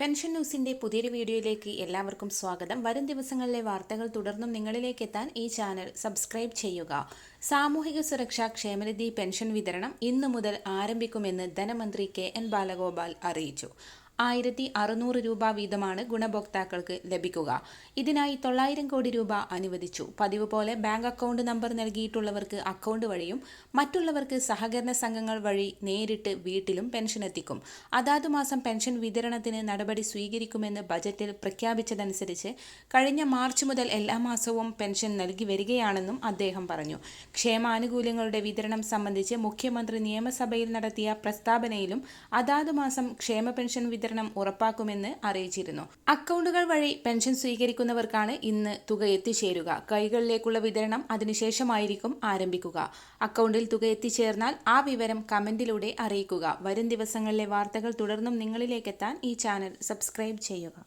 Pension ന്യൂസിന്റെ പുതിയൊരു വീഡിയോയിലേക്ക് എല്ലാവർക്കും സ്വാഗതം. വരും ദിവസങ്ങളിലെ വാർത്തകൾ തുടർന്നും നിങ്ങളിലേക്ക് എത്താൻ ഈ ചാനൽ സബ്സ്ക്രൈബ് ചെയ്യുക. സാമൂഹിക സുരക്ഷാ ക്ഷേമനിധി പെൻഷൻ വിതരണം ഇന്നു മുതൽ ആരംഭിക്കുമെന്ന് ധനമന്ത്രി കെ എൻ ബാലഗോപാൽ അറിയിച്ചു. ആയിരത്തി അറുന്നൂറ് രൂപ വീതമാണ് ഗുണഭോക്താക്കൾക്ക് ലഭിക്കുക. ഇതിനായി തൊള്ളായിരം കോടി രൂപ അനുവദിച്ചു. പതിവ് പോലെ ബാങ്ക് അക്കൗണ്ട് നമ്പർ നൽകിയിട്ടുള്ളവർക്ക് അക്കൗണ്ട് വഴിയും മറ്റുള്ളവർക്ക് സഹകരണ സംഘങ്ങൾ വഴി നേരിട്ട് വീട്ടിലും പെൻഷൻ എത്തിക്കും. അതാതു മാസം പെൻഷൻ വിതരണത്തിന് നടപടി സ്വീകരിക്കുമെന്ന് ബജറ്റിൽ പ്രഖ്യാപിച്ചതനുസരിച്ച് കഴിഞ്ഞ മാർച്ച് മുതൽ എല്ലാ മാസവും പെൻഷൻ നൽകി വരികയാണെന്നും അദ്ദേഹം പറഞ്ഞു. ക്ഷേമാനുകൂല്യങ്ങളുടെ വിതരണം സംബന്ധിച്ച് മുഖ്യമന്ത്രി നിയമസഭയിൽ നടത്തിയ പ്രസ്താവനയിലും അതാതു മാസം ക്ഷേമ പെൻഷൻ വിതരണം ഉറപ്പാക്കുമെന്ന് അറിയിച്ചിരുന്നു. അക്കൗണ്ടുകൾ വഴി പെൻഷൻ സ്വീകരിക്കുന്നവർക്കാണ് ഇന്ന് തുക എത്തിച്ചേരുക. കൈകളിലേക്കുള്ള വിതരണം അതിനുശേഷമായിരിക്കും ആരംഭിക്കുക. അക്കൗണ്ടിൽ തുക എത്തിച്ചേർന്നാൽ ആ വിവരം കമന്റിലൂടെ അറിയിക്കുക. വരും ദിവസങ്ങളിലെ വാർത്തകൾ തുടർന്നും നിങ്ങളിലേക്കെത്താൻ ഈ ചാനൽ സബ്സ്ക്രൈബ് ചെയ്യുക.